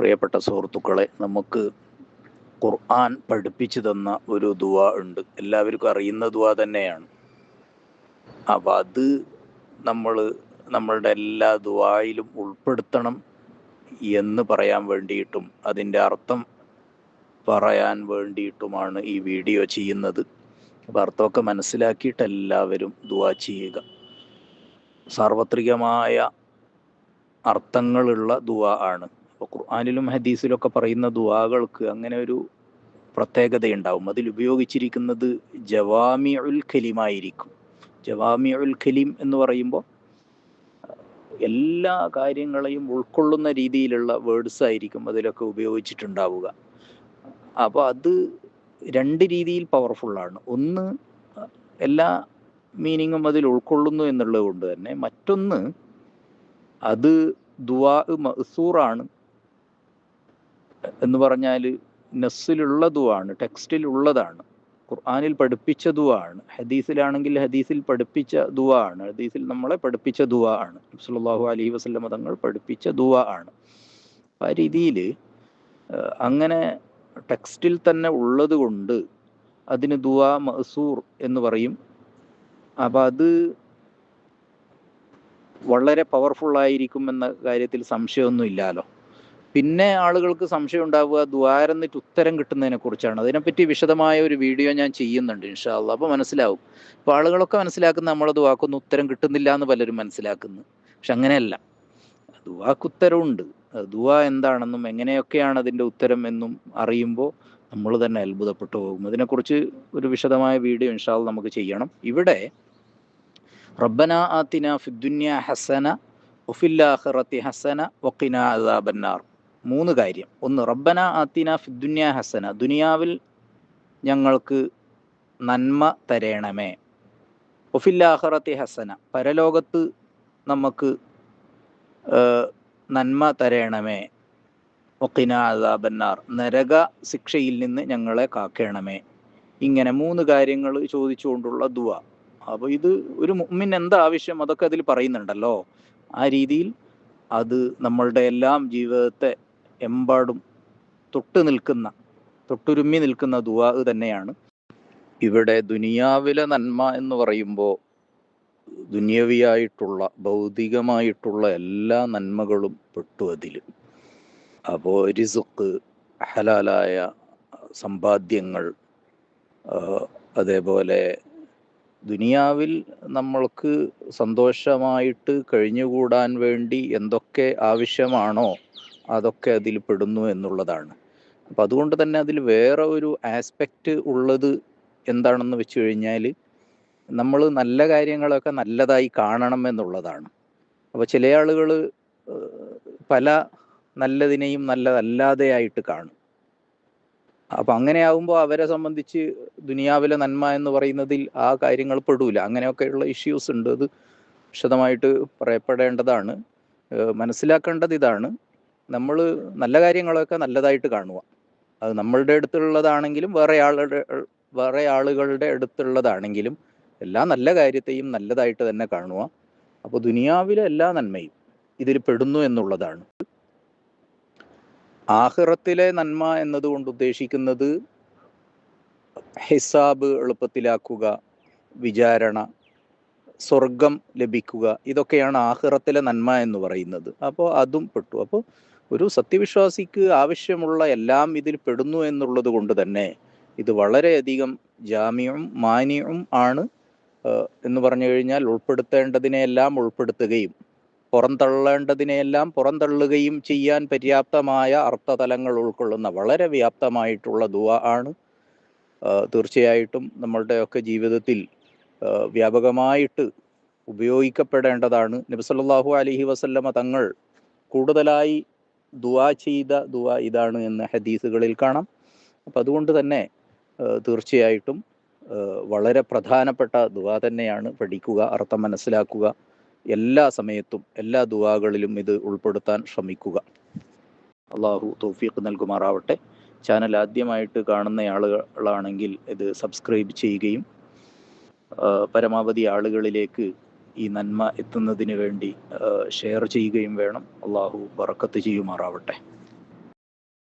പ്രിയപ്പെട്ട സുഹൃത്തുക്കളെ നമുക്ക് ഖുർആൻ പഠിപ്പിച്ചു തന്ന ഒരു ദുവ ഉണ്ട്. എല്ലാവർക്കും അറിയുന്ന ദുവ തന്നെയാണ്. അപ്പം അത് നമ്മൾ നമ്മളുടെ എല്ലാ ദുവായിലും ഉൾപ്പെടുത്തണം എന്ന് പറയാൻ വേണ്ടിയിട്ടും അതിന്റെ അർത്ഥം പറയാൻ വേണ്ടിയിട്ടുമാണ് ഈ വീഡിയോ ചെയ്യുന്നത്. അപ്പം അർത്ഥമൊക്കെ മനസ്സിലാക്കിയിട്ട് എല്ലാവരും ദുവാ ചെയ്യുക. സാർവത്രികമായ അർത്ഥങ്ങളുള്ള ദുവ ആണ്. ഖുർആാനിലും ഒക്കെ പറയുന്ന ദുവാകൾക്ക് അങ്ങനെ ഒരു പ്രത്യേകതയുണ്ടാവും. അതിൽ ഉപയോഗിച്ചിരിക്കുന്നത് ജവാമി ഉൽ ഖലിമായിരിക്കും ജവാമി ഉൽ ഖലീം എന്ന് പറയുമ്പോൾ എല്ലാ കാര്യങ്ങളെയും ഉൾക്കൊള്ളുന്ന രീതിയിലുള്ള വേർഡ്സ് ആയിരിക്കും അതിലൊക്കെ ഉപയോഗിച്ചിട്ടുണ്ടാവുക. അപ്പോൾ അത് രണ്ട് രീതിയിൽ പവർഫുള്ളാണ് ഒന്ന് എല്ലാ മീനിങ്ങും അതിൽ ഉൾക്കൊള്ളുന്നു എന്നുള്ളത് കൊണ്ട് തന്നെ മറ്റൊന്ന് അത് ദുവാ മസൂറാണ് എന്ന് പറഞ്ഞാൽ നെസ്സിലുള്ളതുമാണ് ടെക്സ്റ്റിലുള്ളതാണ് ഖുർആാനിൽ പഠിപ്പിച്ച ദുവാണ് ഹദീസിലാണെങ്കിൽ ഹദീസിൽ പഠിപ്പിച്ച ദുവാണ് ഹദീസിൽ നമ്മളെ പഠിപ്പിച്ച ദുവ ആണ് സുല്ലാഹു അലൈഹി വസ്ലം മതങ്ങൾ പഠിപ്പിച്ച ദുവ ആണ് ആ രീതിയിൽ അങ്ങനെ ടെക്സ്റ്റിൽ തന്നെ ഉള്ളത് കൊണ്ട് അതിന് ദുവ മസൂർ എന്ന് പറയും. അപ്പം അത് വളരെ പവർഫുള്ളായിരിക്കും എന്ന കാര്യത്തിൽ സംശയമൊന്നും ഇല്ലാലോ പിന്നെ ആളുകൾക്ക് സംശയം ഉണ്ടാവുക ദ്വാരന്നിട്ട് ഉത്തരം കിട്ടുന്നതിനെ കുറിച്ചാണ്. അതിനെപ്പറ്റി വിശദമായ ഒരു വീഡിയോ ഞാൻ ചെയ്യുന്നുണ്ട് ഇൻഷാല്ല അപ്പോൾ മനസ്സിലാവും. അപ്പോൾ ആളുകളൊക്കെ മനസ്സിലാക്കുന്ന നമ്മളത് വാക്കൊന്നും ഉത്തരം കിട്ടുന്നില്ല എന്ന് പലരും മനസ്സിലാക്കുന്നു. പക്ഷെ അങ്ങനെയല്ല. ദുവാക്ക് ഉത്തരവുണ്ട്. ദുവ എന്താണെന്നും എങ്ങനെയൊക്കെയാണ് അതിന്റെ ഉത്തരം എന്നും അറിയുമ്പോൾ നമ്മൾ തന്നെ അത്ഭുതപ്പെട്ടു പോകും. അതിനെക്കുറിച്ച് ഒരു വിശദമായ വീഡിയോ ഇൻഷാൽ നമുക്ക് ചെയ്യണം. ഇവിടെ റബ്ബന ആത്തിന ഫിദ്ദുന്യ ഹസന ഒഫില്ലാഹറത്തി ഹസന വക്കിന അദാബന്നാർ. മൂന്ന് കാര്യം. ഒന്ന് റബ്ബന ആത്തിന ഫിദ്ദുന്യ ഹസന. ദുനിയാവിൽ ഞങ്ങൾക്ക് നന്മ തരേണമേ. ഒഫില്ലാഹറത്തി ഹസന. പരലോകത്ത് നമുക്ക് നന്മ തരേണമേ. ഒക്കിന അദാബന്നാർ. നരക ശിക്ഷയിൽ നിന്ന് ഞങ്ങളെ കാക്കേണമേ. ഇങ്ങനെ മൂന്ന് കാര്യങ്ങൾ ചോദിച്ചുകൊണ്ടുള്ള ദുവ. അപ്പോൾ ഇത് ഒരു മുമ്മിൻ എന്താ ആവശ്യം? അതൊക്കെ അതിൽ പറയുന്നുണ്ടല്ലോ. ആ രീതിയിൽ അത് നമ്മളുടെ എല്ലാം ജീവിതത്തെ എമ്പാടും തൊട്ടു നിൽക്കുന്ന തൊട്ടുരുമ്മി നിൽക്കുന്ന ദുവാ തന്നെയാണ്. ഇവിടെ ദുനിയാവിലെ നന്മ എന്ന് പറയുമ്പോൾ ദുന്യവിയായിട്ടുള്ള ഭൗതികമായിട്ടുള്ള എല്ലാ നന്മകളും പെട്ടു അതിൽ. അപ്പോൾ റിസുക്ക് ഹലാലായ സമ്പാദ്യങ്ങൾ അതേപോലെ ദുനിയാവിൽ നമ്മൾക്ക് സന്തോഷമായിട്ട് കഴിഞ്ഞുകൂടാൻ വേണ്ടി എന്തൊക്കെ ആവശ്യമാണോ അതൊക്കെ അതിൽ പെടുന്നു എന്നുള്ളതാണ്. അപ്പം അതുകൊണ്ട് തന്നെ അതിൽ വേറെ ഒരു ആസ്പെക്റ്റ് ഉള്ളത് എന്താണെന്ന് വെച്ച് കഴിഞ്ഞാൽ നമ്മൾ നല്ല കാര്യങ്ങളൊക്കെ നല്ലതായി കാണണം എന്നുള്ളതാണ്. അപ്പോൾ ചില ആളുകൾ പല നല്ലതിനെയും നല്ലതല്ലാതെയായിട്ട് കാണും. അപ്പം അങ്ങനെ ആകുമ്പോൾ അവരെ സംബന്ധിച്ച് ദുനിയാവിലെ നന്മ എന്ന് പറയുന്നതിൽ ആ കാര്യങ്ങൾ പെടൂല. അങ്ങനെയൊക്കെയുള്ള ഇഷ്യൂസ് ഉണ്ട്. അത് വിശദമായിട്ട് പറയപ്പെടേണ്ടതാണ്. മനസ്സിലാക്കേണ്ടത് ഇതാണ്. നമ്മൾ നല്ല കാര്യങ്ങളൊക്കെ നല്ലതായിട്ട് കാണുക. അത് നമ്മളുടെ അടുത്തുള്ളതാണെങ്കിലും വേറെ ആളുടെ വേറെ ആളുകളുടെ അടുത്തുള്ളതാണെങ്കിലും എല്ലാ നല്ല കാര്യത്തെയും നല്ലതായിട്ട് തന്നെ കാണുക. അപ്പോൾ ദുനിയാവിലെ എല്ലാ നന്മയും ഇതിൽ പെടുന്നു എന്നുള്ളതാണ്. ആഹ്റത്തിലെ നന്മ എന്നതുകൊണ്ട് ഉദ്ദേശിക്കുന്നത് ഹിസാബ് എളുപ്പത്തിലാക്കുക വിചാരണ സ്വർഗം ലഭിക്കുക ഇതൊക്കെയാണ് ആഹ്റത്തിലെ നന്മ എന്ന് പറയുന്നത്. അപ്പോൾ അതും പെട്ടു. അപ്പോൾ ഒരു സത്യവിശ്വാസിക്ക് ആവശ്യമുള്ള എല്ലാം ഇതിൽ പെടുന്നു എന്നുള്ളത് കൊണ്ട് തന്നെ ഇത് വളരെയധികം ജാമ്യവും മാന്യവും ആണ് എന്ന് പറഞ്ഞു കഴിഞ്ഞാൽ ഉൾപ്പെടുത്തേണ്ടതിനെയെല്ലാം ഉൾപ്പെടുത്തുകയും പുറന്തള്ളേണ്ടതിനെയെല്ലാം പുറന്തള്ളുകയും ചെയ്യാൻ പര്യാപ്തമായ അർത്ഥതലങ്ങൾ ഉൾക്കൊള്ളുന്ന വളരെ വ്യാപ്തമായിട്ടുള്ള ദുവ ആണ്. തീർച്ചയായിട്ടും നമ്മളുടെയൊക്കെ ജീവിതത്തിൽ വ്യാപകമായിട്ട് ഉപയോഗിക്കപ്പെടേണ്ടതാണ്. നബിസല്ലാഹു അലഹി വസല്ലമ തങ്ങൾ കൂടുതലായി ദുവാ ചെയ്ത ദുവാ ഇതാണ് എന്ന് ഹദീസുകളിൽ കാണാം. അപ്പം അതുകൊണ്ട് തന്നെ തീർച്ചയായിട്ടും വളരെ പ്രധാനപ്പെട്ട ദുവാ തന്നെയാണ് പഠിക്കുക അർത്ഥം മനസ്സിലാക്കുക. എല്ലാ സമയത്തും എല്ലാ ദുവാകളിലും ഇത് ഉൾപ്പെടുത്താൻ ശ്രമിക്കുക. അള്ളാഹു തോഫീഖ് നൽകുമാറാവട്ടെ. ചാനൽ ആദ്യമായിട്ട് കാണുന്ന ആളുകളാണെങ്കിൽ ഇത് സബ്സ്ക്രൈബ് ചെയ്യുകയും പരമാവധി ആളുകളിലേക്ക് ഈ നന്മ എത്തുന്നതിന് വേണ്ടി ഷെയർ ചെയ്യുകയും വേണം. അള്ളാഹു ബറക്കത്ത് ചെയ്യുമാറാവട്ടെ.